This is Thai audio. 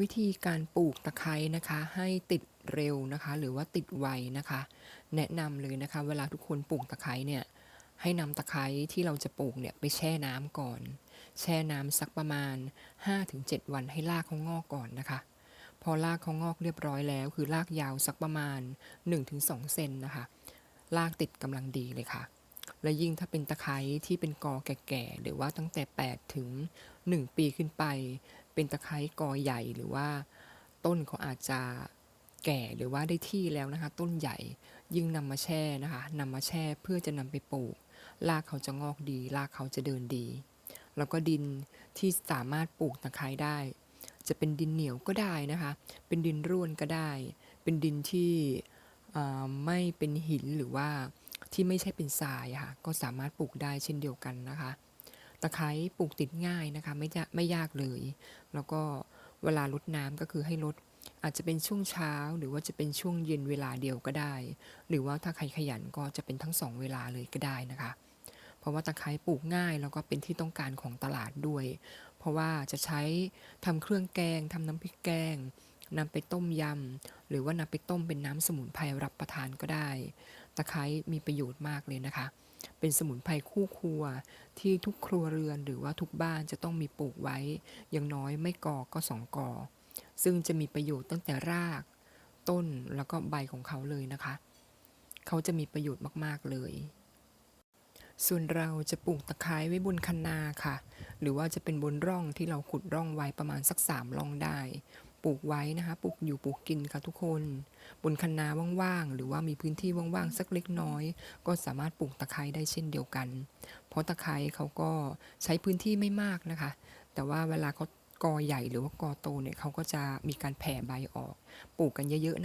วิธีการปลูกตะไคร้นะคะให้ติดเร็วนะคะ หรือว่าติดไวนะคะ แนะนำเลยนะคะ เวลาทุกคนปลูกตะไคร้เนี่ยให้นำตะไคร้ที่เราจะปลูกเนี่ยไปแช่น้ำก่อน แช่น้ำสักประมาณ 5-7 วันให้รากเขางอกก่อนนะคะ พอรากเขางอกเรียบร้อยแล้ว คือรากยาวสักประมาณ 1-2 เซนนะคะรากติดกำลังดีเลยค่ะ และยิ่งถ้าเป็นตะไคร้ที่เป็นกอแก่ๆหรือว่าตั้งแต่ 8 ถึง 1 ปีขึ้นไป เป็นตะไคร้กอใหญ่หรือว่าต้นเขาอาจจะแก่หรือว่าได้ที่แล้วนะคะ ต้นใหญ่ยิ่งนำมาแช่นะคะนำมาแช่เพื่อจะนำไปปลูกรากเขาจะงอกดีรากเขาจะเดินดี แล้วก็ดินที่สามารถปลูกตะไคร้ได้ จะเป็นดินเหนียวก็ได้นะคะ เป็นดินร่วนก็ได้ เป็นดินที่ไม่เป็นหินหรือว่าที่ไม่ใช่เป็นทรายะค่ะก็สามารถปลูกได้เช่นเดียวกันนะคะ ตะไคร้ปลูกติดง่ายนะคะ ไม่ยากไม่ยากเลย แล้วก็เวลารดน้ำก็คือให้รดอาจจะเป็นช่วงเช้าหรือว่าจะเป็นช่วงเย็นเวลาเดียวก็ได้ หรือว่าถ้าใครขยันก็จะเป็นทั้งสองเวลาเลยก็ได้นะคะ เพราะว่าตะไคร้ปลูกง่ายแล้วก็เป็นที่ต้องการของตลาดด้วย เพราะว่าจะใช้ทำเครื่องแกงทำน้ำพริกแกงนำไปต้มยำหรือว่านำไปต้มเป็นน้ำสมุนไพรรับประทานก็ได้ ตะไคร้มีประโยชน์มากเลยนะคะ เป็นสมุนไพรคู่ครัวที่ทุกครัวเรือนหรือว่าทุกบ้านจะต้องมีปลูกไว้ อย่างน้อยไม่กอก็สองกอ ซึ่งจะมีประโยชน์ตั้งแต่ราก ต้นแล้วก็ใบของเขาเลยนะคะ เขาจะมีประโยชน์มากๆเลย ส่วนเราจะปลูกตะไคร้ไว้บนคันนาค่ะ หรือว่าจะเป็นบนร่องที่เราขุดร่องไว้ประมาณสักสามร่องได้ ปลูกไว้นะคะ ปลูกอยู่ปลูกกินค่ะทุกคน บนคันนาว่างๆ หรือว่ามีพื้นที่ว่างๆ สักเล็กน้อย ก็สามารถปลูกตะไคร้ได้เช่นเดียวกัน เพราะตะไคร้เขาก็ใช้พื้นที่ไม่มากนะคะ แต่ว่าเวลาเขากอใหญ่หรือว่ากอโตเนี่ยเขาก็จะมีการแผ่ใบออก ปลูกกันเยอะๆนะคะ